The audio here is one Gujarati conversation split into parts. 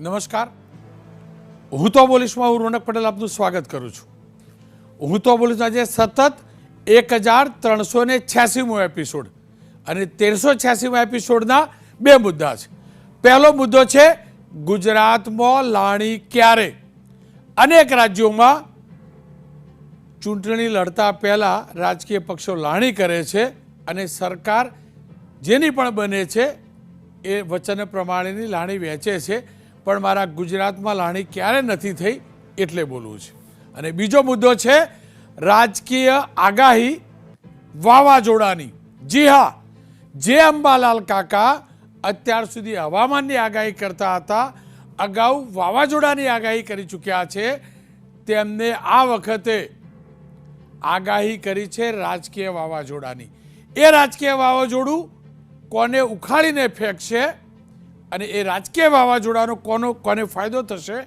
નમસ્કાર. હું તો બોલીશમાં હું રોનક પટેલ, આપનું સ્વાગત કરું છું. હું તો બોલીશ આજે સતત એક હજાર ત્રણસો ને છ્યાસીમો એપિસોડ અને તેરસો છ્યાસીમો એપિસોડના બે મુદ્દા છે. પહેલો મુદ્દો છે, ગુજરાતમાં લાણી ક્યારે? અનેક રાજ્યોમાં ચૂંટણી લડતા પહેલાં રાજકીય પક્ષો લાણી કરે છે અને સરકાર જેની પણ બને છે એ વચન પ્રમાણેની લાણી વહેંચે છે. પણ મારા ગુજરાતમાં લાણી ક્યારે નથી થઈ એટલે બોલવું છે. અને બીજો મુદ્દો છે, રાજકીય આગાહી વાવાઝોડાની. જી હા, જે અંબાલાલ કાકા અત્યાર સુધી હવામાનની આગાહી કરતા હતા, અગાઉ વાવાઝોડાની આગાહી કરી ચૂક્યા છે, તેમને આ વખતે આગાહી કરી છે રાજકીય વાવાઝોડાની. એ રાજકીય વાવાઝોડું કોને ઉખાડીને ફેંકશે અને એ રાજકીય વાવાઝોડાનો કોનો કોને ફાયદો થશે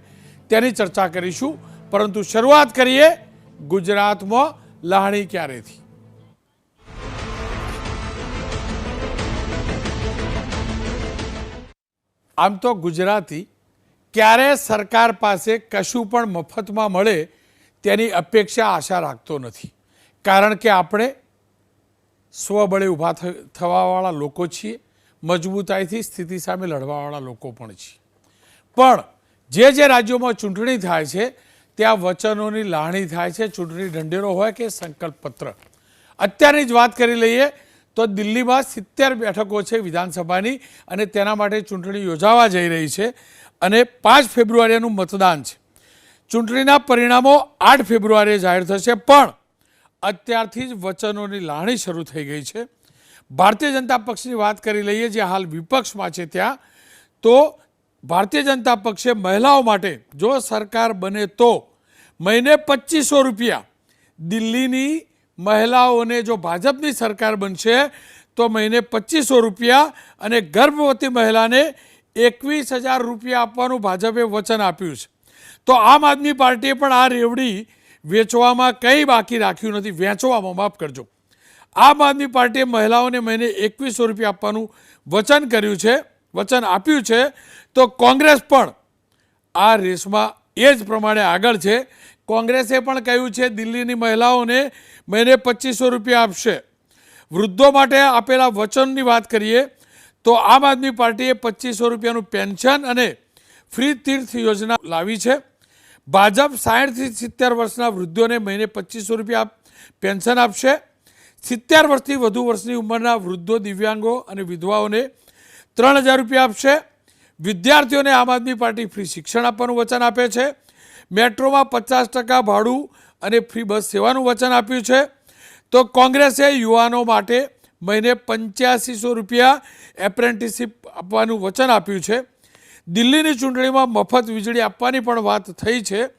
તેની ચર્ચા કરીશું. પરંતુ શરૂઆત કરીએ ગુજરાતમાં લહાણી ક્યારેથી? આમ તો ગુજરાતી ક્યારે સરકાર પાસે કશું પણ મફતમાં મળે તેની અપેક્ષા આશા રાખતો નથી. કારણ કે આપણે સ્વબળે ઊભા થવાવાળા લોકો છીએ. મજબૂતાઈથી સ્થિતિ સામે લડવાવાળા લોકો પણ છે. પણ જે જે રાજ્યોમાં ચૂંટણી થાય છે, ત્યાં વચનોની લાહણી થાય છે, ચૂંટણી ઢંઢેરો હોય કે સંકલ્પ પત્ર અત્યારની જ વાત કરી લઈએ તો દિલ્હીમાં સિત્તેર બેઠકો છે વિધાનસભાની અને તેના માટે ચૂંટણી યોજાવા જઈ રહી છે અને પાંચ ફેબ્રુઆરીનું મતદાન છે. ચૂંટણીના પરિણામો આઠ ફેબ્રુઆરીએ જાહેર થશે, પણ અત્યારથી જ વચનોની લાણી શરૂ થઈ ગઈ છે. ભારતીય જનતા પક્ષની વાત કરી લઈએ, જે હાલ વિપક્ષમાં છે ત્યાં, તો ભારતીય જનતા પક્ષે મહિલાઓ માટે, જો સરકાર બને તો મહિને પચીસો રૂપિયા દિલ્હીની મહિલાઓને જો ભાજપની સરકાર બનશે, તો મહિને પચીસો રૂપિયા અને ગર્ભવતી મહિલાને એકવીસ હજાર રૂપિયા આપવાનું ભાજપે વચન આપ્યું છે. તો આમ આદમી પાર્ટીએ પણ આ રેવડી વેચવામાં કંઈ બાકી રાખ્યું નથી. વેચવામાં, માફ કરજો. આમ આદમી પાર્ટીએ મહિલાઓને મહિને એકવીસો રૂપિયા આપવાનું વચન કર્યું છે, વચન આપ્યું છે, તો કોંગ્રેસ પણ આ રેસમાં એ જ પ્રમાણે આગળ છે. કોંગ્રેસે પણ કહ્યું છે, દિલ્હીની મહિલાઓને મહિને પચીસો રૂપિયા આપશે. વૃદ્ધો માટે આપેલા વચનની વાત કરીએ, તો આમ આદમી પાર્ટીએ પચીસો રૂપિયાનું પેન્શન અને ફ્રી તીર્થ યોજના લાવી છે. ભાજપ સાઠથી સિત્તેર વર્ષના વૃદ્ધોને મહિને પચીસો રૂપિયા પેન્શન આપશે. સિત્તેર વર્ષથી વધુ વર્ષની ઉંમરના વૃદ્ધો, દિવ્યાંગો અને વિધવાઓને ત્રણ હજાર રૂપિયા આપશે. વિદ્યાર્થીઓને આમ આદમી પાર્ટી ફ્રી શિક્ષણ આપવાનું વચન આપે છે. મેટ્રોમાં પચાસ ટકા ભાડું અને ફ્રી બસ સેવાનું વચન આપ્યું છે. તો કોંગ્રેસે યુવાનો માટે મહિને પંચ્યાસીસો રૂપિયા એપ્રેન્ટિસશીપ આપવાનું વચન આપ્યું છે. દિલ્હીની ચૂંટણીમાં મફત વીજળી આપવાની પણ વાત થઈ છે.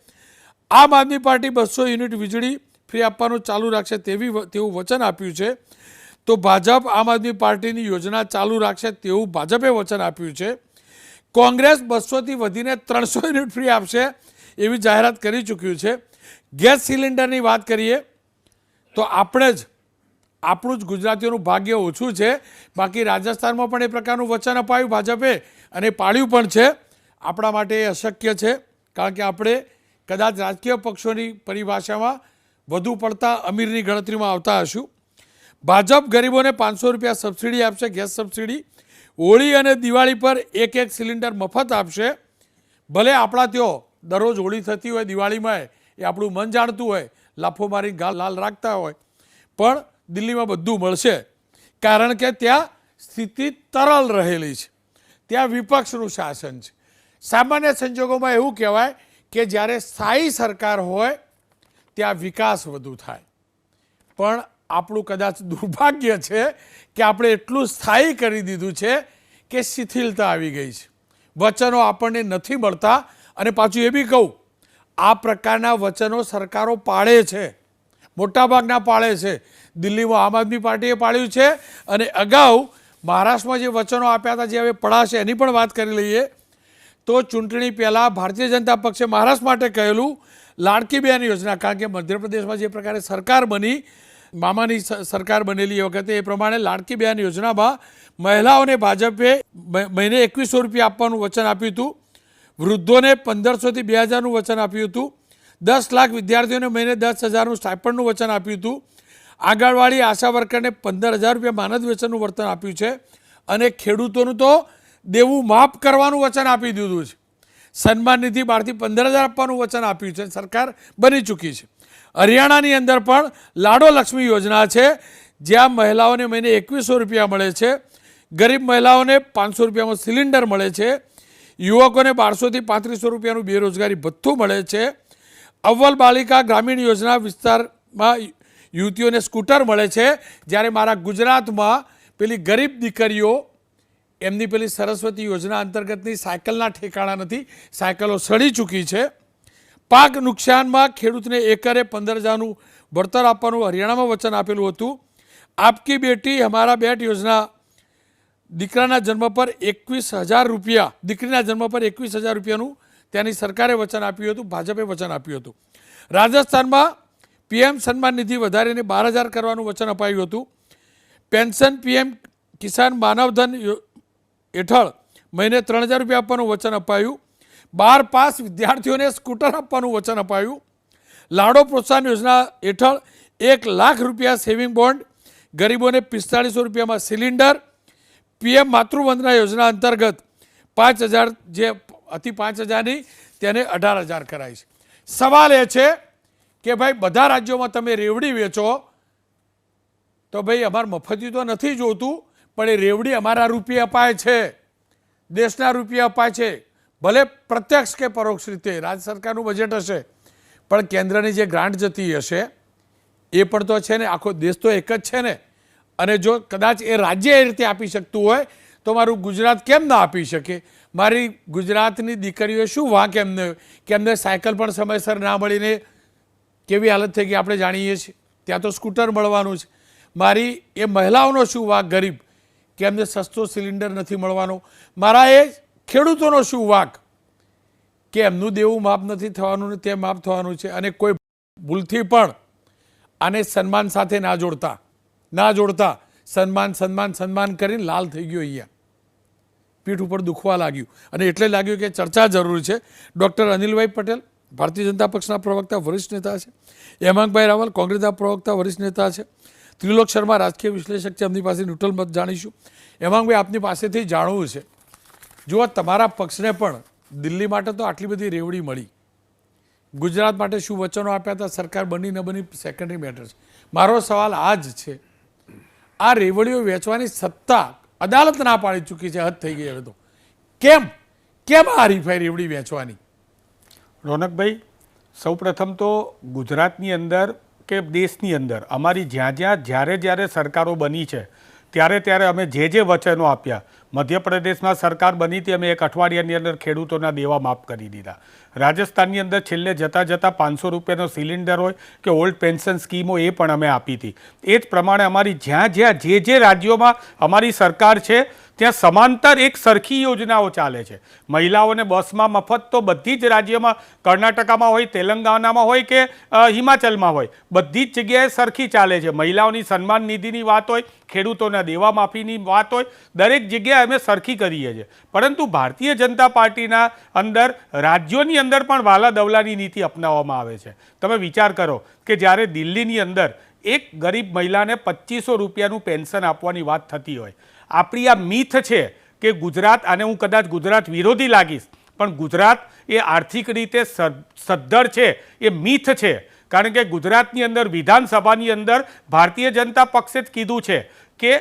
આમ આદમી પાર્ટી બસો યુનિટ વીજળી ફ્રી આપવાનું ચાલુ રાખશે તેવી તેવું વચન આપ્યું છે. તો ભાજપ આમ આદમી પાર્ટીની યોજના ચાલુ રાખશે તેવું ભાજપે વચન આપ્યું છે. કોંગ્રેસ બસોથી વધીને ત્રણસો યુનિટ ફ્રી આપશે એવી જાહેરાત કરી ચૂક્યું છે. ગેસ સિલિન્ડરની વાત કરીએ તો આપણે જ, આપણું જ ગુજરાતીઓનું ભાગ્ય ઓછું છે. બાકી રાજસ્થાનમાં પણ એ પ્રકારનું વચન અપાયું ભાજપે અને પાળ્યું પણ છે. આપણા માટે એ અશક્ય છે. કારણ કે આપણે કદાચ રાજકીય પક્ષોની પરિભાષામાં વધુ પડતા અમીરની ગણતરીમાં આવતા હશું. ભાજપ ગરીબોને પાંચસો રૂપિયા સબસિડી આપશે, ગેસ સબસિડી. હોળી અને દિવાળી પર એક એક સિલિન્ડર મફત આપશે. ભલે આપણા ત્યાં દરરોજ હોળી થતી હોય, દિવાળીમાં એ આપણું મન જાણતું હોય, લાફો મારી ગાલ લાલ રાખતા હોય. પણ દિલ્હીમાં બધું મળશે, કારણ કે ત્યાં સ્થિતિ તરલ રહેલી છે. ત્યાં વિપક્ષનું શાસન છે. સામાન્ય સંજોગોમાં એવું કહેવાય કે જ્યારે સ્થાયી સરકાર હોય ત્યાં વિકાસ વધુ થાય. પણ આપણું કદાચ દુર્ભાગ્ય છે કે આપણે એટલું સ્થાયી કરી દીધું છે કે શિથિલતા આવી ગઈ છે. વચનો આપણને નથી મળતા અને પાછું એ બી કહું, આ પ્રકારના વચનો સરકારો પાળે છે. મોટાભાગના પાળે છે. દિલ્હીમાં આમ આદમી પાર્ટીએ પાળ્યું છે અને અગાઉ મહારાષ્ટ્રમાં જે વચનો આપ્યા હતા જે હવે પડાશે એની પણ વાત કરી લઈએ, તો ચૂંટણી પહેલાં ભારતીય જનતા પક્ષે મહારાષ્ટ્ર માટે કહેલું લાડકી બહેન યોજના, કારણ કે મધ્યપ્રદેશમાં જે પ્રકારે સરકાર બની, મામાની સરકાર બનેલી એ વખતે એ પ્રમાણે લાડકી બહેન યોજનામાં મહિલાઓને ભાજપે મહિને એકવીસો રૂપિયા આપવાનું વચન આપ્યું હતું. વૃદ્ધોને પંદરસોથી બે હજારનું વચન આપ્યું હતું. દસ લાખ વિદ્યાર્થીઓને મહિને દસ હજારનું સ્ટાઇપન્ડનું વચન આપ્યું હતું. આગળવાળી આશા વર્કરને પંદર હજાર રૂપિયા માનદ વેચનનું વર્તન આપ્યું છે. અને ખેડૂતોનું તો દેવું માફ કરવાનું વચન આપી દીધું છે. સન્માન નિધિ બારથી પંદર હજાર આપવાનું વચન આપ્યું છે. સરકાર બની ચૂકી છે. હરિયાણાની અંદર પણ લાડો લક્ષ્મી યોજના છે. જ્યાં મહિલાઓને મહિને એકવીસો રૂપિયા મળે છે. ગરીબ મહિલાઓને પાંચસો રૂપિયામાં સિલિન્ડર મળે છે. યુવકોને બારસોથી પાંત્રીસો રૂપિયાનું બેરોજગારી ભથ્થું મળે છે. અવ્વલ બાલિકા ગ્રામીણ યોજના વિસ્તારમાં યુવતીઓને સ્કૂટર મળે છે. જ્યારે મારા ગુજરાતમાં પેલી ગરીબ દીકરીઓ એમની પેલી સરસ્વતી યોજના અંતર્ગતની સાયકલના ઠેકાણા નથી, સાયકલો સડી ચૂકી છે. પાક નુકસાનમાં ખેડૂતને એકરે પંદર હજારનું વળતર આપવાનું હરિયાણામાં વચન આપેલું હતું. આપકી બેટી હમારા બેટ યોજના દીકરાના જન્મ પર એકવીસ હજાર રૂપિયા, દીકરીના જન્મ પર એકવીસ હજાર રૂપિયાનું ત્યાંની સરકારે વચન આપ્યું હતું, ભાજપે વચન આપ્યું હતું. રાજસ્થાનમાં પીએમ સન્માન નિધિ વધારીને બાર હજાર કરવાનું વચન અપાયું હતું. પેન્શન પીએમ કિસાન માનવધન હેઠળ મહિને ત્રણ હજાર રૂપિયા આપવાનું વચન અપાયું. બાર પાસ વિદ્યાર્થીઓને સ્કૂટર આપવાનું વચન અપાયું. લાડો પ્રોત્સાહન યોજના હેઠળ એક લાખ રૂપિયા સેવિંગ બોન્ડ, ગરીબોને પિસ્તાળીસો રૂપિયામાં સિલિન્ડર, પીએમ માતૃવંદના યોજના અંતર્ગત પાંચ હજાર જે હતી પાંચ હજારની તેને અઢાર હજાર કરાઈ છે. સવાલ એ છે કે ભાઈ બધા રાજ્યોમાં તમે રેવડી વેચો તો ભાઈ અમારે મફતી તો નથી જોતું. પણ એ રેવડી અમારા રૂપિયા અપાય છે. દેશના રૂપિયા અપાય છે. ભલે પ્રત્યક્ષ કે પરોક્ષ રીતે, રાજ્ય સરકારનું બજેટ હશે, પણ કેન્દ્રની જે ગ્રાન્ટ જતી હશે, એ પણ તો છે ને, આખો દેશ તો એક જ છે ને. અને જો કદાચ એ રાજ્ય એ રીતે આપી શકતું હોય, તો મારું ગુજરાત કેમ ના આપી શકે? મારી ગુજરાતની દીકરીઓ શું વાંક એમને કે એમને સાયકલ પણ સમયસર ના મળીને કેવી હાલત થઈ ગઈ આપણે જાણીએ છીએ. ત્યાં તો સ્કૂટર મળવાનું છે. મારી એ મહિલાઓનો શું વાંક ગરીબ? કે એમને સસ્તો સિલિન્ડર નથી મળવાનો. મારા એ ખેડૂતોનો શું વાંક? કે એમનું દેવું માફ નથી થવાનું ને તે માફ થવાનું છે અને કોઈ ભૂલથી પણ આને સન્માન સાથે ના જોડતા ના જોડતા સન્માન સન્માન સન્માન કરીને લાલ થઈ ગયો અહીંયા. પીઠ ઉપર દુખવા લાગ્યું. અને એટલે લાગ્યું કે ચર્ચા જરૂરી છે. ડૉક્ટર અનિલભાઈ પટેલ, ભારતીય જનતા પક્ષના પ્રવક્તા, વરિષ્ઠ નેતા છે. હેમાંગભાઈ રાવલ, કોંગ્રેસના પ્રવક્તા, વરિષ્ઠ નેતા છે. ત્રિલોક શર્મા રાજકીય વિશ્લેષક છે, એમની પાસે ન્યુટ્રલ મત જાણીશું. હેમાંગભાઈ આપની પાસેથી જાણવું છે. જો તમારા પક્ષને પણ દિલ્હી માટે તો આટલી બધી રેવડી મળી. ગુજરાત માટે શું વચનો આપ્યા હતા, સરકાર બની ન બની સેકન્ડરી મેટર મારો સવાલ આ જ છે. આ રેવડીઓ વેચવાની સત્તા અદાલત ના પાડી ચૂકી છે, હદ થઈ ગઈ હવે તો. કેમ? કેમ આ હરીફાઈ રેવડી વેચવાની? રોનકભાઈ, સૌપ્રથમ તો ગુજરાતની અંદર કે દેશની અંદર અમારી જ્યાં જ્યાં જ્યારે જ્યારે સરકારો બની છે, ત્યારે ત્યારે અમે જે જે વચનો આપ્યા. મધ્યપ્રદેશમાં સરકાર બની હતી અમે એક અઠવાડિયાની અંદર ખેડૂતોના દેવા માફ કરી દીધા. રાજસ્થાનની અંદર છેલ્લે જતાં જતાં પાંચસો રૂપિયાનો સિલિન્ડર હોય કે ઓલ્ડ પેન્શન સ્કીમો એ પણ અમે આપી હતી. એ જ પ્રમાણે અમારી જ્યાં જ્યાં જે જે રાજ્યોમાં અમારી સરકાર છે ત્યાં સમાંતર એક સરખી યોજનાઓ ચાલે છે. મહિલાઓને બસમાં મફત તો બધી જ રાજ્યમાં, કર્ણાટકામાં હોય તેલંગાણામાં હોય કે હિમાચલમાં હોય, બધી જ જગ્યાએ સરખી ચાલે છે. મહિલાઓની સન્માન નિધિની વાત હોય, ખેડૂતોના દેવા માફીની વાત હોય, દરેક જગ્યાએ અમે સરખી કરીએ છીએ. પરંતુ ભારતીય જનતા પાર્ટીના અંદર, રાજ્યોની અંદર પણ વાલા દવલાની નીતિ અપનાવવામાં આવે છે. તમે વિચાર કરો કે જ્યારે દિલ્હીની અંદર એક ગરીબ મહિલાને પચીસો રૂપિયાનું પેન્શન આપવાની વાત થતી હોય આપણી આ મીથ છે કે ગુજરાત અને હું કદાચ ગુજરાત વિરોધી લાગીશ, પણ ગુજરાત એ આર્થિક રીતે સદ્ધર છે, એ મીથ છે. કારણ કે ગુજરાતની અંદર, વિધાનસભાની અંદર ભારતીય જનતા પક્ષે જ કીધું છે કે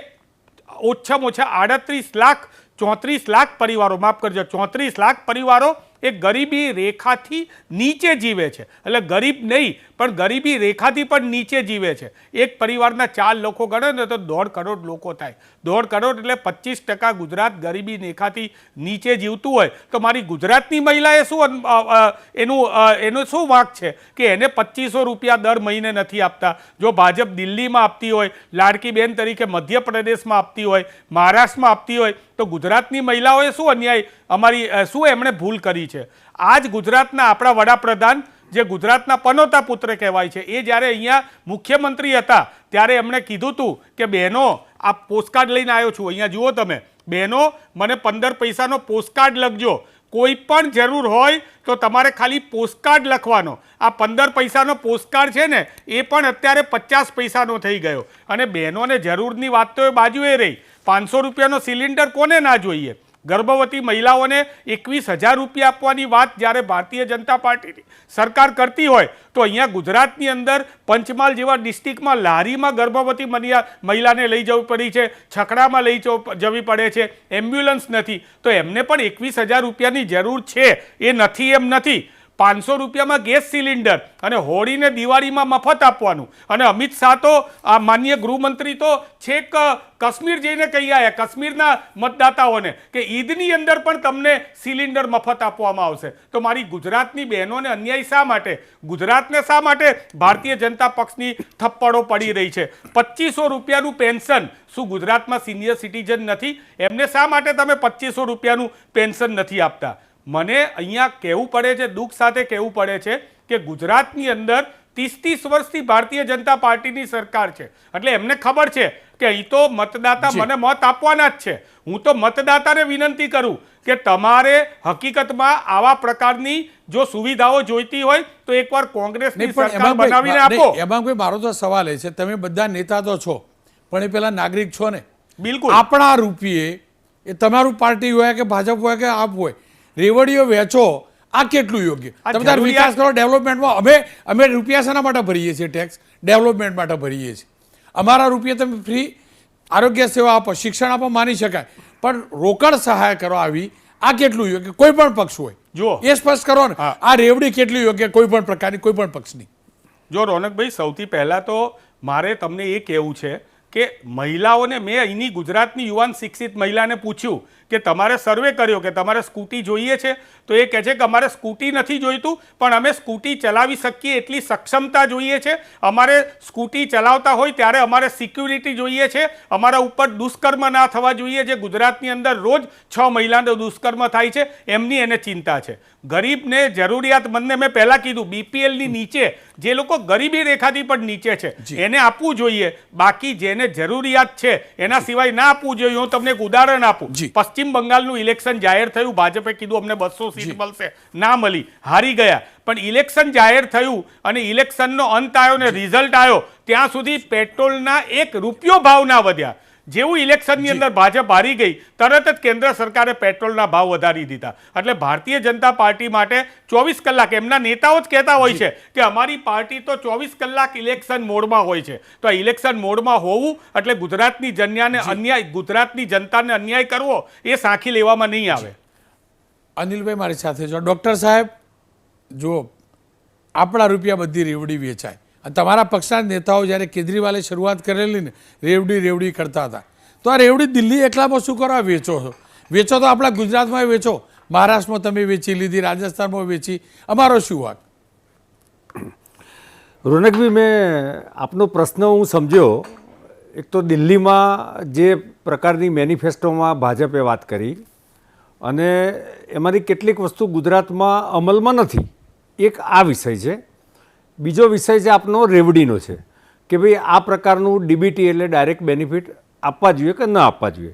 ઓછામાં ઓછા આડત્રીસ લાખ, ચોત્રીસ લાખ પરિવારો, માફ કરજો, ચોત્રીસ લાખ પરિવારો એ ગરીબી રેખાથી નીચે જીવે છે. એટલે ગરીબ નહીં પણ ગરીબી રેખાથી પણ નીચે જીવે છે. એક પરિવારના ચાર લોકો ગણે ને તો દોઢ કરોડ લોકો થાય. દોઢ કરોડ એટલે પચીસ ટકા ગુજરાત ગરીબી રેખાથી નીચે જીવતું હોય. તો મારી ગુજરાતની મહિલાએ શું એનું એનો શું વાંક છે? કે એને પચીસો રૂપિયા દર મહિને નથી આપતા. જો ભાજપ દિલ્હીમાં આપતી હોય, લાડકી બેન તરીકે મધ્યપ્રદેશમાં આપતી હોય, મહારાષ્ટ્રમાં આપતી હોય, તો ગુજરાતની મહિલાઓએ શું અન્યાય, અમારી શું એમણે ભૂલ કરી છે? આજ ગુજરાતના આપણા વડાપ્રધાન જે ગુજરાતના પનોતા પુત્ર કહેવાય છે, એ જ્યારે અહીંયા મુખ્યમંત્રી હતા, ત્યારે એમણે કીધું હતું કે, બહેનો, આ પોસ્ટકાર્ડ લઈને આવ્યો છું, અહીંયા જુઓ તમે. બહેનો, મને પંદર પૈસાનો પોસ્ટકાર્ડ લખજો. કોઈ પણ જરૂર હોય તો તમારે ખાલી પોસ્ટકાર્ડ લખવાનો. આ પંદર પૈસાનો પોસ્ટકાર્ડ છે ને, એ પણ અત્યારે પચાસ પૈસાનો થઈ ગયો. અને બહેનોને જરૂરની વાત તો એ બાજુએ રહી. પાંચસો રૂપિયાનો સિલિન્ડર કોને ના જોઈએ? ગર્ભવતી મહિલાઓને એકવીસ હજાર રૂપિયા આપવાની વાત જ્યારે ભારતીય જનતા પાર્ટીની સરકાર કરતી હોય, તો અહીંયા ગુજરાતની અંદર પંચમહાલ જેવા ડિસ્ટ્રિક્ટમાં લારીમાં ગર્ભવતી મહિલા મહિલાને લઈ જવી પડી છે, છકડામાં લઈ જવી પડે છે, એમ્બ્યુલન્સ નથી. તો એમને પણ એકવીસ હજાર રૂપિયાની જરૂર છે. એ નથી એમ નથી. પાંચસો રૂપિયામાં ગેસ સિલિન્ડર અને હોળીને દિવાળીમાં મફત આપવાનું. અને અમિત શાહ તો, આ માન્ય ગૃહમંત્રી તો છેક કાશ્મીર જઈને કહી આવ્યા કાશ્મીરના મતદાતાઓને કે ઈદની અંદર પણ તમને સિલિન્ડર મફત આપવામાં આવશે. તો મારી ગુજરાતની બહેનોને અન્યાય શા માટે? ગુજરાતને શા માટે ભારતીય જનતા પક્ષની થપ્પડો પડી રહી છે? પચીસો રૂપિયાનું પેન્શન શું ગુજરાતમાં સિનિયર સિટીઝન નથી? એમને શા માટે તમે પચીસો રૂપિયાનું પેન્શન નથી આપતા? મને અહીંયા કહેવું પડે છે દુઃખ સાથે કહેવું પડે છે કે ગુજરાતની અંદર ત્રીસ ત્રીસ વર્ષથી ભારતીય જનતા પાર્ટીની સરકાર છે. એટલે એમને ખબર છે કે અહીં તો મતદાતા મને મત આપવાના જ છે. હું તો મતદાતાને વિનંતી કરું કે તમારે હકીકતમાં આવા પ્રકારની જો સુવિધાઓ જોઈતી હોય તો એકવાર કોંગ્રેસની સરકાર બનાવીને આપો. એમાં એમાંભાઈ મારો તો સવાલ એ છે તમે બધા નેતા તો છો પણ એ પેલા નાગરિક છો ને? બિલકુલ. આપણા રૂપિયે એ તમારું પાર્ટી હોય કે ભાજપ હોય કે આપ હોય રેવડીઓ વેચો આ કેટલું યોગ્ય? તમે તાર વિકાસ કરો ડેવલપમેન્ટમાં અમે અમે રૂપિયા શાના માટે ભરીએ છીએ ટેક્સ ડેવલપમેન્ટ માટે ભરીએ છીએ. અમારા રૂપિયા તમે ફ્રી આરોગ્ય સેવા આપો શિક્ષણ આપો માની શકાય. પણ રોકડ સહાય કરો આવી આ કેટલું યોગ્ય? કોઈ પણ પક્ષ હોય. જો એ સ્પષ્ટ કરો ને. આ રેવડી કેટલી યોગ્ય? કોઈ પણ પ્રકારની કોઈ પણ પક્ષની. જો રોનકભાઈ સૌથી પહેલાં તો મારે તમને એ કહેવું છે કે મહિલાઓને મેં અહીંની ગુજરાતની યુવાન શિક્ષિત મહિલાને પૂછ્યું કે તમારે સર્વે કર્યો કે તમારે સ્કૂટી જોઈએ છે તો એ કહે છે કે અમારે સ્કૂટી નથી જોઈતું પણ અમે સ્કૂટી ચલાવી શકીએ એટલી સક્ષમતા જોઈએ છે. અમારે સ્કૂટી ચલાવતા હોય ત્યારે અમારે સિક્યુરિટી જોઈએ છે. અમારા ઉપર દુષ્કર્મ ના થવા જોઈએ જે ગુજરાતની અંદર રોજ છ મહિલાનો દુષ્કર્મ થાય છે એમની એને ચિંતા છે. ગરીબને જરૂરિયાતમંદને મેં પહેલાં કીધું બીપીએલની નીચે. જે લોકો ગરીબી રેખાથી પણ નીચે છે. એને આપવું જોઈએ. બાકી જેને જરૂરિયાત છે એના સિવાય ના આપવું જોઈએ હું તમને એક ઉદાહરણ આપું. જી. પશ્ચિમ બંગાળનું ઇલેક્શન જાહેર થયું ભાજપે કીધું અમને બસો સીટ મળશે ના મળી હારી ગયા. પણ ઇલેક્શન જાહેર થયું અને ઇલેક્શનનો અંત આવ્યો ને રિઝલ્ટ આવ્યો ત્યાં સુધી પેટ્રોલના એક રૂપિયો ભાવ ના વધ્યા. જેવું ઇલેક્શનની અંદર ભાજપ હારી ગઈ તરત જ કેન્દ્ર સરકારે પેટ્રોલના ભાવ વધારી દીધા. એટલે ભારતીય જનતા પાર્ટી માટે ચોવીસ કલાક એમના નેતાઓ જ કહેતા હોય છે કે અમારી પાર્ટી તો ચોવીસ કલાક ઇલેક્શન મોડમાં હોય છે. તો આ ઇલેક્શન મોડમાં હોવું એટલે ગુજરાતની જન્યાને અન્યાય ગુજરાતની જનતાને અન્યાય કરવો એ સાંખી લેવામાં નહીં આવે. અનિલભાઈ મારી સાથે જો. ડૉક્ટર સાહેબ જુઓ આપણા રૂપિયા બધી રેવડી વેચાય. તમારા પક્ષના નેતાઓ જ્યારે કેજરીવાલે શરૂઆત કરેલી ને, રેવડી રેવડી કરતા હતા. તો આ રેવડી દિલ્હી એકલામાં શું કરવા વેચો છો. વેચો તો આપણા ગુજરાતમાં વેચો. મહારાષ્ટ્રમાં તમે વેચી લીધી, રાજસ્થાનમાં વેચી. અમારો શું વાત રોનકભાઈ મેં આપનો પ્રશ્ન હું સમજ્યો. એક તો દિલ્હીમાં જે પ્રકારની મેનિફેસ્ટોમાં ભાજપે વાત કરી અને એમાંથી કેટલીક વસ્તુ ગુજરાતમાં અમલમાં નથી. એક આ વિષય છે. બીજો વિષય છે આપનો રેવડીનો છે કે ભાઈ આ પ્રકારનું ડીબીટી એટલે ડાયરેક્ટ બેનિફિટ આપવા જોઈએ કે ન આપવા જોઈએ?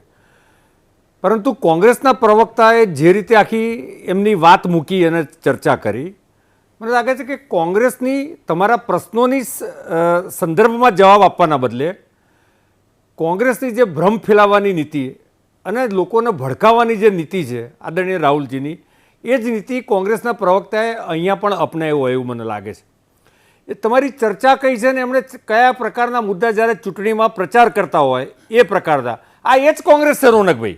પરંતુ કોંગ્રેસના પ્રવક્તાએ જે રીતે આખી એમની વાત મૂકી અને ચર્ચા કરી, મને લાગે છે કે કોંગ્રેસની તમારા પ્રશ્નોની સંદર્ભમાં જવાબ આપવાના બદલે કોંગ્રેસની જે ભ્રમ ફેલાવવાની નીતિ અને લોકોને ભડકાવવાની જે નીતિ છે આદરણીય રાહુલજીની, એ જ નીતિ કોંગ્રેસના પ્રવક્તાએ અહીંયા પણ અપનાવ્યો એવું મને લાગે છે. એ તમારી ચર્ચા કઈ છે ને એમણે કયા પ્રકારના મુદ્દા જ્યારે ચૂંટણીમાં પ્રચાર કરતા હોય એ પ્રકારના. આ એ જ કોંગ્રેસ છે રોનકભાઈ.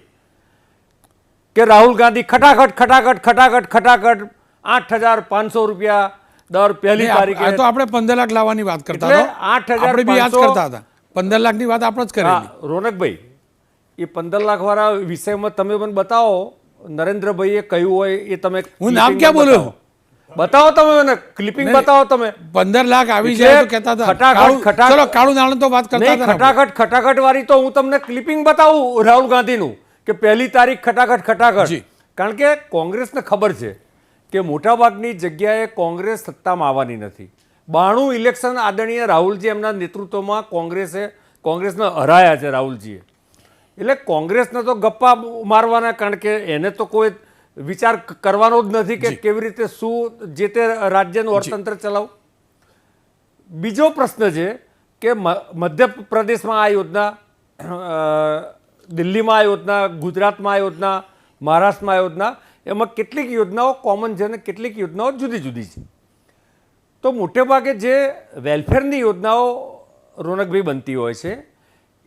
કે રાહુલ ગાંધી ખટાખટ ખટાખટ ખટાખટ ખટાખટ આઠ હજાર પાંચસો રૂપિયા દર પહેલી તારીખે તો આપણે પંદર લાખ લાવવાની વાત કરતા હતા. આઠ હજાર કરતા હતા. પંદર લાખની વાત આપણે જ કરી રોનકભાઈ એ પંદર લાખ વાળા વિષયમાં તમે મને બતાવો. નરેન્દ્રભાઈએ કહ્યું હોય એ તમે હું નામ ક્યાં બોલ્યો? બતાવો. તમે મને ક્લિપિંગ બતાવો તમે. પંદર લાખ આવી જાય તો કહેતા હતા. ખટાખટ, ખટાખટ. ચલો કાળું નાણું તો વાત કરતા હતા ખટાખટ ખટાખટ વાળી તો હું તમને ક્લિપિંગ બતાવું રાહુલ ગાંધીનું કે પહેલી તારીખ ખટાખટ ખટાખટ. કારણ કે કોંગ્રેસને ખબર છે કે મોટાભાગની જગ્યાએ કોંગ્રેસ સત્તામાં આવવાની નથી. બાણું ઇલેક્શન આદરણીય રાહુલજી એમના નેતૃત્વમાં કોંગ્રેસે કોંગ્રેસને હરાયા છે રાહુલજીએ. એટલે કોંગ્રેસને તો ગપ્પા મારવાના કારણ કે એને તો કોઈ વિચાર કરવાનો જ નથી કે કેવી રીતે શું જે તે રાજ્યનું અર્થતંત્ર ચલાવવું બીજો પ્રશ્ન છે કે મધ્યપ્રદેશમાં આ યોજના દિલ્હીમાં આ યોજના ગુજરાતમાં આ યોજના મહારાષ્ટ્રમાં આ યોજના એમાં કેટલીક યોજનાઓ કોમન છે અને કેટલીક યોજનાઓ જુદી જુદી છે. તો મોટે ભાગે જે વેલફેરની યોજનાઓ રોનકભાઈ બનતી હોય છે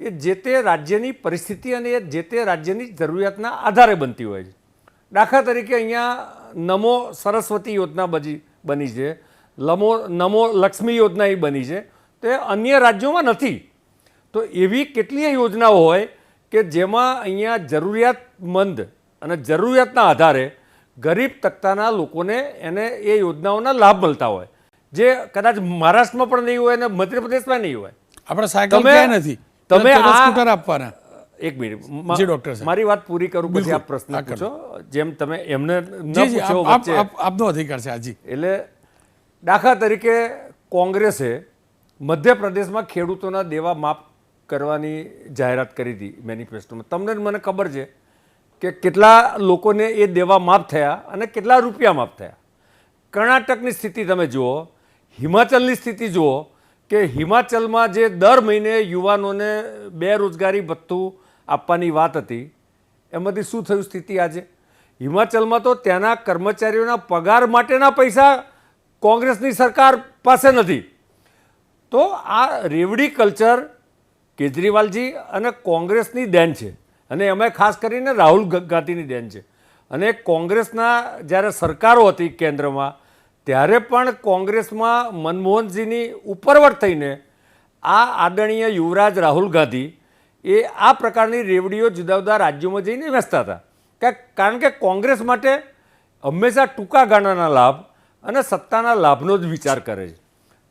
એ જે તે રાજ્યની પરિસ્થિતિ અને એ જે તે રાજ્યની જરૂરિયાતના આધારે બનતી હોય છે. દાખલા તરીકે અહીંયા નમો સરસ્વતી યોજના બજી બની છે. લમો નમો લક્ષ્મી યોજના એ બની છે. તે અન્ય રાજ્યોમાં નથી. તો એવી કેટલીય યોજનાઓ હોય કે જેમાં અહીંયા જરૂરિયાતમંદ અને જરૂરિયાતના આધારે ગરીબ તકતાના લોકોને એને એ યોજનાઓના લાભ મળતા હોય. જે કદાચ મહારાષ્ટ્રમાં પણ નહીં હોય અને મધ્યપ્રદેશમાં નહીં હોય. આપણે સાયકલ નથી. તમે આ- આપવાના. એક મિનિટ. જી, ડૉક્ટર મારી વાત પૂરી કરું પછી. આપ પ્રશ્ન પૂછો. જેમ તમે એમને ન પૂછો આપનો અધિકાર છે હાજી એટલે દાખલા તરીકે કોંગ્રેસે મધ્યપ્રદેશમાં ખેડૂતોના દેવા માફ કરવાની જાહેરાત કરી હતી મેનિફેસ્ટોમાં. તમને મને ખબર છે કે કેટલા લોકોને એ દેવા માફ થયા અને કેટલા રૂપિયા માફ થયા. કર્ણાટકની સ્થિતિ તમે જુઓ હિમાચલની સ્થિતિ જુઓ કે હિમાચલમાં જે દર મહિને યુવાનોને બેરોજગારી ભથ્થું આપવાની વાત હતી. એમાંથી શું થયું સ્થિતિ આજે? હિમાચલમાં તો ત્યાંના કર્મચારીઓના પગાર માટેના પૈસા કોંગ્રેસની સરકાર પાસે નથી. તો આ રેવડી કલ્ચર કેજરીવાલજી અને કોંગ્રેસની દેન છે. અને એમાં ખાસ કરીને રાહુલ ગાંધીની દેન છે. અને કોંગ્રેસના જ્યારે સરકારો હતી કેન્દ્રમાં, ત્યારે પણ કોંગ્રેસમાં મનમોહનસિંહની ઉપરવટ થઈને આ આદરણીય યુવરાજ રાહુલ ગાંધી એ આ પ્રકારની રેવડીઓ જુદા જુદા રાજ્યોમાં જઈને વેચતા હતા. કે કારણ કે કોંગ્રેસ માટે હંમેશા ટૂંકા ગાળાના લાભ અને સત્તાના લાભનો જ વિચાર કરે છે.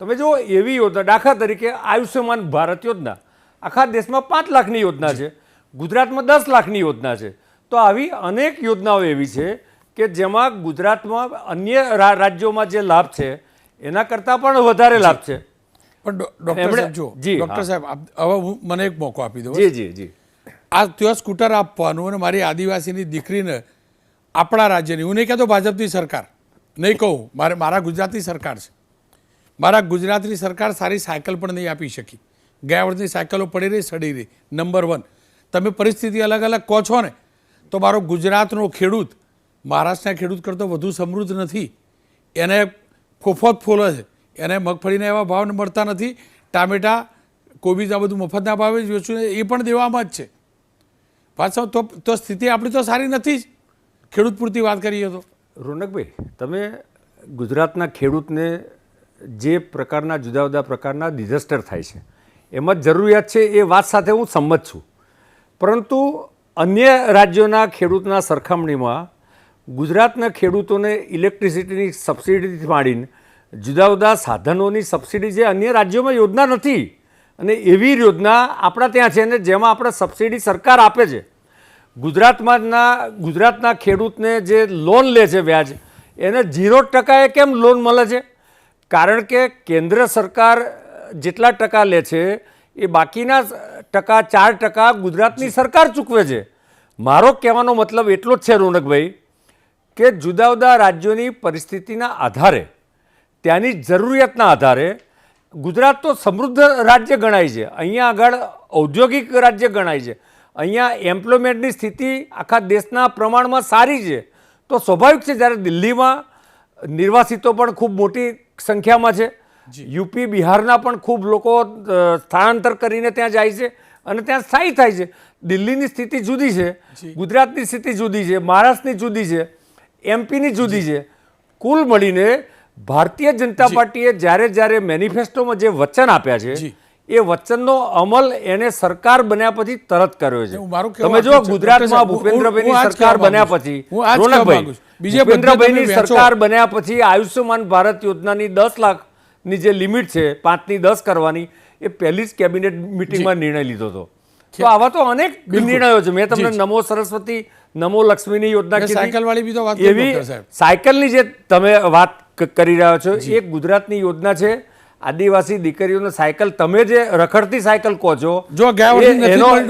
તમે જુઓ, એવી યોજના, દાખલા તરીકે આયુષ્યમાન ભારત યોજના. આખા દેશમાં પાંચ લાખની યોજના છે. ગુજરાતમાં દસ લાખની યોજના છે. તો આવી અનેક યોજનાઓ એવી છે કે જેમાં ગુજરાતમાં અન્ય રાજ્યોમાં જે લાભ છે, એના કરતાં પણ વધારે લાભ છે. પણ ડોક્ટર સાહેબ જો ડોક્ટર ડૉક્ટર સાહેબ હવે હું મને એક મોકો આપી દો જી જી જી. આ ત્યાં સ્કૂટર આપવાનું અને મારી આદિવાસીની દીકરીને આપણા રાજ્યની હું નહીં કહેતો ભાજપની સરકાર. નહીં કહું. મારે મારા ગુજરાતની સરકાર છે. મારા ગુજરાતની સરકાર સારી સાયકલ પણ નહીં આપી શકી. ગયા વર્ષની સાયકલો પડી રહી સડી રહી. નંબર વન તમે પરિસ્થિતિ અલગ અલગ કહો છો ને તો મારો ગુજરાતનો ખેડૂત મહારાષ્ટ્રના ખેડૂત કરતો વધુ સમૃદ્ધ નથી. એને ફોફોત ફોલે છે એને મગફળીના એવા ભાવ મળતા નથી. ટામેટા, કોબીજ આ બધું મફતના ભાવે જ વેચું એ પણ દેવામાં જ છે. પાછા તો તો સ્થિતિ આપણી તો સારી નથી જ. ખેડૂત પૂરતી વાત કરીએ તો. રોનકભાઈ, તમે ગુજરાતના ખેડૂતને જે પ્રકારના જુદા જુદા પ્રકારના ડિઝાસ્ટર થાય છે, એમાં જરૂરિયાત છે, એ વાત સાથે હું સંમત છું. પરંતુ અન્ય રાજ્યોના ખેડૂતના સરખામણીમાં ગુજરાતના ખેડૂતોને ઇલેક્ટ્રિસિટીની સબસિડીથી માંડીને જુદા જુદા સાધનોની સબસિડી જે અન્ય રાજ્યોમાં યોજના નથી. અને એવી યોજના આપણા ત્યાં છે ને જેમાં આપણે સબસિડી સરકાર આપે છે. ગુજરાતમાંના, ગુજરાતના ખેડૂતને જે લોન લે છે વ્યાજ, એને ઝીરો ટકાએ કેમ લોન મળે છે? કારણ કે કેન્દ્ર સરકાર જેટલા ટકા લે છે, એ બાકીના ટકા, ચાર ટકા ગુજરાતની સરકાર ચૂકવે છે. મારો કહેવાનો મતલબ એટલો જ છે રોનકભાઈ, કે જુદા જુદા રાજ્યોની પરિસ્થિતિના આધારે ત્યાંની જરૂરિયાતના આધારે ગુજરાત તો સમૃદ્ધ રાજ્ય ગણાય છે. અહીંયા આગળ ઔદ્યોગિક રાજ્ય ગણાય છે. અહીંયા એમ્પ્લોયમેન્ટની સ્થિતિ આખા દેશના પ્રમાણમાં સારી છે. તો સ્વાભાવિક છે જ્યારે દિલ્હીમાં નિર્વાસિતો પણ ખૂબ મોટી સંખ્યામાં છે. યુપી બિહારના પણ ખૂબ લોકો સ્થળાંતર કરીને ત્યાં જાય છે અને ત્યાં સ્થાયી થાય છે. દિલ્હીની સ્થિતિ જુદી છે. ગુજરાતની સ્થિતિ જુદી છે. મહારાષ્ટ્રની જુદી છે. એમપીની જુદી છે. કુલ મળીને ભારતીય જનતા પાર્ટીએ જ્યારે જ્યારે મેનિફેસ્ટોમાં જે વચન આપ્યા છે એ વચનનો અમલ એને સરકાર બન્યા પછી તરત કર્યો છે. તમે જો. ગુજરાતમાં ભૂપેન્દ્રભાઈની સરકાર બન્યા પછી રોનકભાઈ, ભૂપેન્દ્રભાઈની સરકાર બન્યા પછી આયુષ્યમાન ભારત યોજનાની દસ લાખની જે લિમિટ છે પાંચની દસ કરવાની એ પહેલી જ કેબિનેટ મિટિંગમાં નિર્ણય લીધો હતો. તો આવા તો અનેક નિર્ણયો છે. મેં તમને નમો સરસ્વતી નમો લક્ષ્મીની યોજના મેં કીધી. સાયકલવાળી બી તો વાત એવી. સાયકલની જે તમે વાત કરી રહ્યા છો. એ ગુજરાતની યોજના છે. આદિવાસી દીકરીઓને સાયકલ તમે જે રખડતી સાયકલ કહો છો જો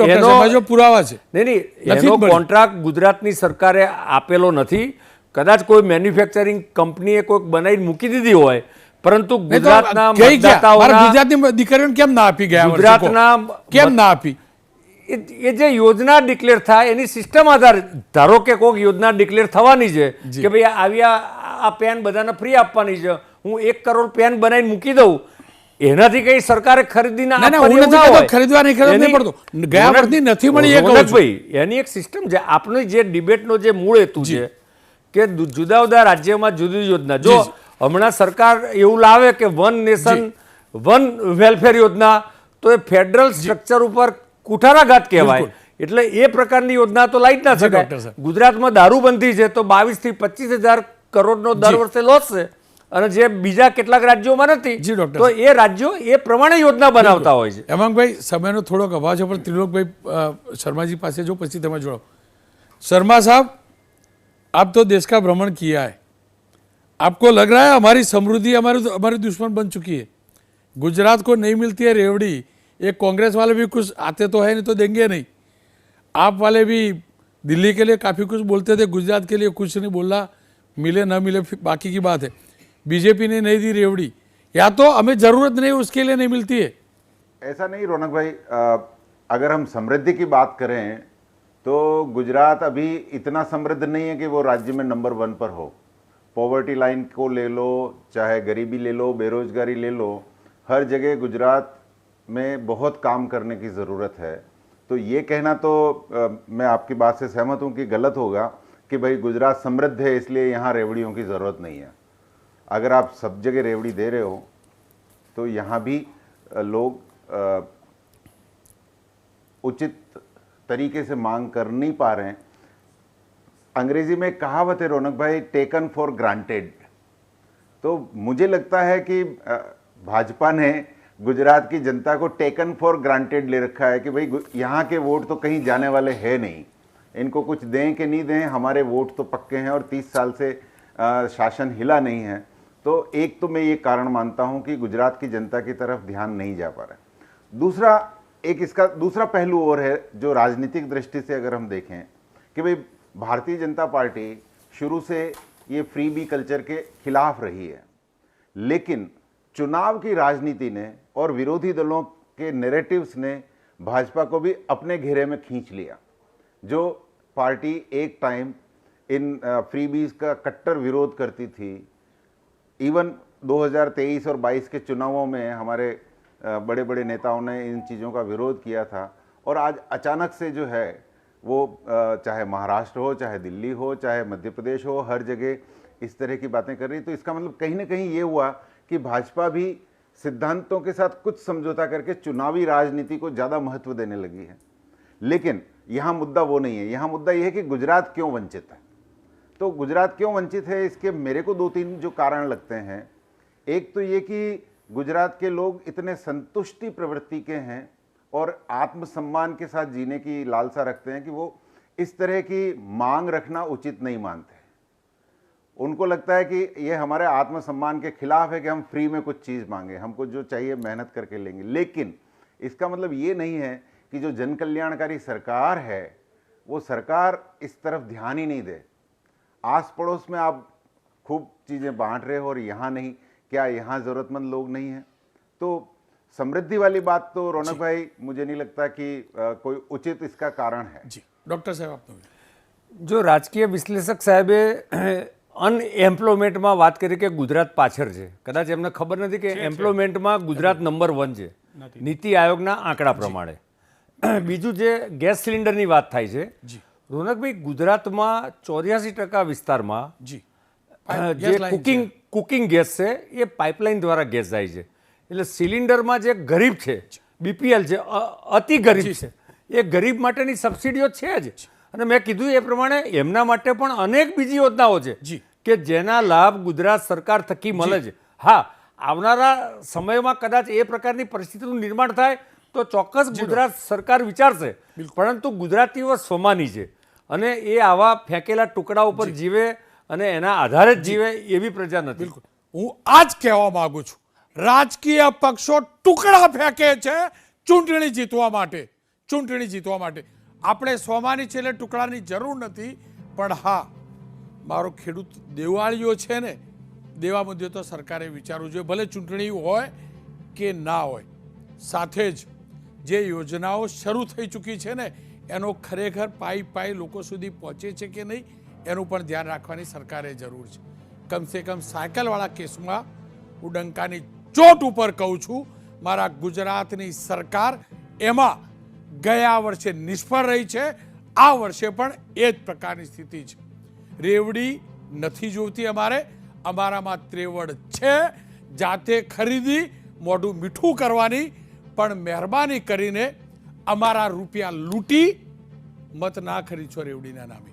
એનો- પુરાવા છે. નહીં નહીં એનો કોન્ટ્રાક્ટ ગુજરાતની સરકારે આપેલો નથી. કદાચ કોઈ મેન્યુફેક્ચરિંગ કંપનીએ કોઈક બનાવીને મૂકી દીધી હોય પરંતુ ગુજરાતના ગુજરાતની દીકરીઓને કેમ ના આપી ગયા ગુજરાતના કેમ ના આપી? એ એ જે યોજના ડિક્લેર થાય એની સિસ્ટમ આધારે ધારો કે કોઈક યોજના ડિક્લેર થવાની છે કે ભાઈ આવી આ પેન બધાને ફ્રી આપવાની છે. હું એક કરોડ પેન બનાવીને મૂકી દઉં. એનાથી કઈ સરકારે ખરીદી ના, ના, હું નથી કહેતો, ખરીદવા નહીં, એની- ગયા વર્ષની નથી મળી એ કહું છું. એની એક સિસ્ટમ છે. આપણી જે ડિબેટનો જે મૂળ હેતુ છે કે જુદા જુદા રાજ્યમાં જુદી યોજના. જો હમણાં સરકાર એવું લાવે કે વન નેશન વન વેલફેર યોજના તો એ ફેડરલ સ્ટ્રક્ચર ઉપર કુઠારાઘાત કહેવાય. એટલે એ પ્રકારની યોજના તો લાઈ જ ના શકાય. ગુજરાતમાં દારૂબંધી છે તો બાવીસથી પચીસ હજાર કરોડનો દર વર્ષે લોસ છે અને જે બીજા કેટલાક રાજ્યોમાં નથી જી, ડૉક્ટર તો એ રાજ્યો એ પ્રમાણે યોજના બનાવતા હોય છે હેમાંગભાઈ સમયનો થોડોક અભાવ છે પણ ત્રિલોકભાઈ અ, શર્માજી પાસે જો પછી તમે જોડો शर्मा साहब आप तो देश का भ्रमण किया है आपको लग रहा है हमारी समृद्धि हमारे हमारे दुश्मन बन चुकी है गुजरात को नहीं मिलती है रेवड़ी ये कांग्रेस वाले भी कुछ आते तो है नहीं तो देंगे नहीं आप वाले भी दिल्ली के लिए काफ़ी कुछ बोलते थे गुजरात के लिए कुछ नहीं बोला मिले ना मिले बाकी की बात है। बीजेपी ने नहीं दी रेवड़ी। या तो हमें ज़रूरत नहीं उसके लिए नहीं मिलती है। ऐसा नहीं रौनक भाई अ, अगर हम समृद्धि की बात करें तो गुजरात अभी इतना समृद्ध नहीं है कि वो राज्य में नंबर वन पर हो। पॉवर्टी लाइन को ले लो चाहे गरीबी ले लो बेरोजगारी ले लो हर जगह गुजरात में बहुत काम करने की ज़रूरत है। तो ये कहना तो अ, मैं आपकी बात से सहमत हूँ कि गलत होगा। कि भाई गुजरात समृद्ध है, इसलिए यहाँ रेवड़ियों की ज़रूरत नहीं है। अगर आप सब जगह रेवड़ी दे रहे हो तो यहाँ भी लोग उचित तरीके से मांग कर नहीं पा रहे हैं। अंग्रेज़ी में कहावत है, रौनक भाई, टेकन फॉर ग्रांटेड। तो मुझे लगता है कि भाजपा ने गुजरात की जनता को टेकन फॉर ग्रांटेड ले रखा है कि भाई यहाँ के वोट तो कहीं जाने वाले हैं नहीं। इनको कुछ दें कि नहीं दें, हमारे वोट तो पक्के हैं और तीस साल से शासन हिला नहीं है। तो एक तो मैं ये कारण मानता हूँ कि गुजरात की जनता की तरफ़ ध्यान नहीं जा पा रहा है। दूसरा, एक इसका, दूसरा पहलू और है जो राजनीतिक दृष्टि से अगर हम देखें कि भाई भारतीय जनता पार्टी शुरू से ये फ्री बी कल्चर के खिलाफ रही है। लेकिन चुनाव की राजनीति ने और विरोधी दलों के नेरेटिव्स ने भाजपा को भी अपने घेरे में खींच लिया। जो पार्टी एक टाइम इन फ्रीबीज का कट्टर विरोध करती थी इवन 2023 और 22 के चुनावों में हमारे बड़े बड़े नेताओं ने इन चीज़ों का विरोध किया था। और आज अचानक से जो है, वो चाहे महाराष्ट्र हो, चाहे दिल्ली हो, चाहे मध्य प्रदेश हो, हर जगह इस तरह की बातें कर रही तो इसका मतलब कहीं ना कहीं ये हुआ कि भाजपा भी सिद्धांतों के साथ कुछ समझौता करके चुनावी राजनीति को ज़्यादा महत्व देने लगी है। लेकिन यहाँ मुद्दा वो नहीं है, यहाँ मुद्दा ये है कि गुजरात क्यों वंचित है? तो गुजरात क्यों वंचित है? इसके मेरे को दो तीन जो कारण लगते हैं। एक तो ये कि गुजरात के लोग इतने संतुष्टि प्रवृत्ति के हैं और आत्मसम्मान के साथ जीने की लालसा रखते हैं कि वो इस तरह की मांग रखना उचित नहीं मानते। उनको लगता है कि ये हमारे आत्मसम्मान के खिलाफ है कि हम फ्री में कुछ चीज़ मांगे, हमको जो चाहिए मेहनत करके लेंगे। लेकिन इसका मतलब ये नहीं है कि जो जन कल्याणकारी सरकार है वो सरकार इस तरफ ध्यान ही नहीं दे आस पड़ोस में आप खूब चीज़ें बांट रहे हो और यहाँ नहीं क्या यहाँ ज़रूरतमंद लोग नहीं हैं तो समृद्धि वाली बात तो रौनक भाई मुझे नहीं लगता कि अ, कोई उचित इसका कारण है જી ડૉક્ટર સાહેબ આપનો જો રાજકીય વિશ્લેષક સાહેબે અનએમ્પ્લોયમેન્ટમાં વાત કરી કે ગુજરાત પાછળ છે કદાચ એમને ખબર નથી કે એમ્પ્લોયમેન્ટમાં ગુજરાત નંબર વન છે નીતિ આયોગના આંકડા પ્રમાણે બીજું જે ગેસ સિલિન્ડરની વાત થાય છે. રોનકભાઈ ગુજરાતમાં ચોર્યાસી ટકા વિસ્તારમાં જી. જે કુકિંગ કુકિંગ ગેસ છે એ પાઇપલાઇન દ્વારા ગેસ જાય છે. એટલે સિલિન્ડરમાં જે ગરીબ છે બીપીએલ છે અતિ ગરીબ છે એ ગરીબ માટેની સબસિડીઓ છે જ. અને મેં કીધું એ પ્રમાણે એમના માટે પણ અનેક બીજી યોજનાઓ છે જી. કે જેના લાભ ગુજરાત સરકાર થકી મળે છે. હા આવનારા સમયમાં કદાચ એ પ્રકારની પરિસ્થિતિનું નિર્માણ થાય તો ચોક્કસ ગુજરાત સરકાર વિચારશે. પરંતુ ગુજરાતીઓ સ્વમાની છે. અને એ આવા ફેંકેલા ટુકડા ઉપર જીવે અને એના આધારે જ જીવે એવી પ્રજા નથી. બિલકુલ. હું આ જ કહેવા માંગુ છું રાજકીય પક્ષો ટુકડા ફેંકે છે ચૂંટણી જીતવા માટે. ચૂંટણી જીતવા માટે. આપણે સોમાની એટલે ટુકડાની જરૂર નથી પણ હા મારો ખેડૂત દેવાળીઓ છે ને દેવા મુદ્દે તો સરકારે વિચારવું જોઈએ. ભલે ચૂંટણી હોય કે ના હોય સાથે જ જે યોજનાઓ શરૂ થઈ ચૂકી છે ને, એનો ખરેખર પાઈ પાઈ લોકો સુધી પહોંચે છે કે નહીં, એનું પણ ધ્યાન રાખવાની સરકારે જરૂર છે. કમસે કમ સાયકલવાળા કેસમાં હું ડંકાની ચોટ ઉપર કહું છું, મારા ગુજરાતની સરકાર એમાં ગયા વર્ષે નિષ્ફળ રહી છે, આ વર્ષે પણ એ જ પ્રકારની સ્થિતિ છે. રેવડી નથી જોઈતી અમારે, અમારામાં ત્રેવડ છે, જાતે ખરીદી, મોઢું મીઠું કરવાની પણ મહેરબાની કરીને અમારા રૂપિયા લૂંટી મત ના ખરીદશો રેવડીના નામે.